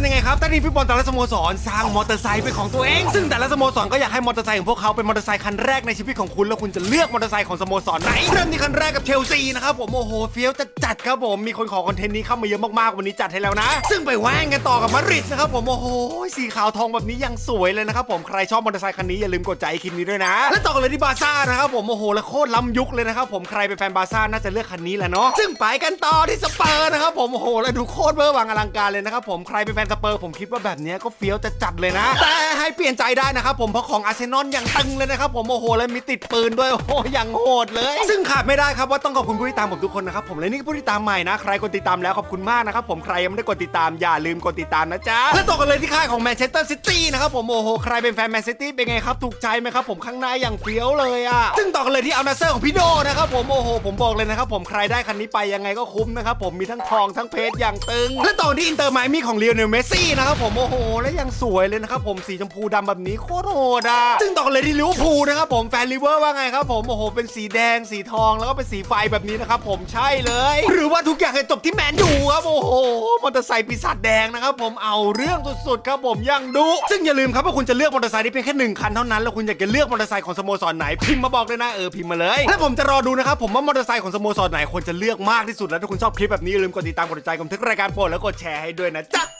เป็นยังไงครับแต่ทีมฟุตบอลแต่ละสโมสรสร้างมอเตอร์ไซค์เป็นของตัวเอง ซึ่งแต่ละสโมสรก็อยากให้มอเตอร์ไซค์ของพวกเขาเป็นมอเตอร์ไซค์คันแรกในชีวิตของคุณแล้วคุณจะเลือกมอเตอร์ไซค์ของสโมสรไหนเริ่มที่คันแรกกับเชลซีนะครับผมโอ้โหเฟี้ยวจะจัดครับผมมีคนขอคอนเทนต์นี้เข้ามาเยอะมากๆวันนี้จัดให้แล้วนะ ซึ่งไปแว่งกันต่อกับมาดริดนะครับผมโอ้โหสีขาวทองแบบนี้ยังสวยเลยนะครับผมใครชอบมอเตอร์ไซค์คันนี้อย่าลืมกดใจคลิปนี้ด้วยนะ และต่อกันเลยที่บาร์ซ่านะครับผมโอ้โหและโคตรล้ำยุคเลยนะครับผมใครเป็นแฟนบาซ่าน่าจะเลือกคันนี้แหละเนาะซึ่งไปกันต่อที่สเปอร์นะครับผมโอ้โหและดูโคตรเบอร์วังอลังการเลยนะครับผมใครเป็นแฟนสเปอร์ผมคิดว่าแบบนี้ก็เฟี้ยวจะจัดเลยนะ แต่ให้เปลี่ยนใจได้นะครับผมเพราะของอาร์เซนอลอย่างตึงเลยนะครับผมโอ้โหและมีติดปืนด้วยโอ้โหอย่างโหดเลย ซึ่งขาดไม่ได้ครับว่าต้องขอบคุณผู้ติดตามผมทุกคนนะครับผมและนี่คือผู้ติดตามใหม่นะใครกดติดตามแล้วขอบคุณมากนะครับผมใครยังไม่ได้กดติดตามอย่าลืมกดติดตามนะจ๊ะและต่อกันเลยที่ค่ายของแมนเชสเตอร์ซิตี้นะครับผมโอ้โหใครเป็นแฟนแมนซิตี้เป็นไงครับถูกใจไหมครับผมข้างในอย่างเฟี้ยวเลยอะซึ่งต่อกันเลยที่อัลนาเซอร์ของพี่โดนะครับผมโอ้โหผมบอกเลยนะครับผมใครได้คันนี้ไปยังไงก็คุ้มนะครับผมมีทั้งทองทั้งเพชรอย่างตึง และต่อที่อินเตอร์ไมมี่ของเล o โอเนลเมสซี่นะครับผมโอ้โหและยังสวยเลยนะครับผมสีชมพูดำแบบนี้โคตรโหดอะซึ่งต่อกันเลยที่ลิเวอร์พูลนะครับผมแฟนลิเวอร์ว่าไงครับผมโอ้โหเป็นสีแดงสีทองแล้วก็เป็นสีไฟแบบนี้นะครับผมใช่เลย หรือว่าทุกอย่างจะจบที่แมนยูครับโอ้โหมอเตอร์ไซค์ปีศาจแดงนะครับผมเอาเรื่องสุดๆครับผมยังดุซึ่งอย่าลืมครับว่าคุณจะเลือกมอเตอร์ไซค์ได้เพียงแค่หนึ่งคันเท่านั้นแล้วคุณอยากจะเลือกมอเตอร์ไซค์ของสโมสรไหนพิมพ์มาบอกเลยนะเออพิมพ์มาเลยและผมจะรอดูนะครับผมว่ามอเตอร์ไซค์ของสโมสรไหนควรจะเลือกมากที่สุดแล้วถ้าคุณชอบคลิปแบบนี้อย่าลืมกดติดตามกดติดใจกดทึกรายการโปรดแล้วกดแชร์ให้ด้วยนะจ๊ะ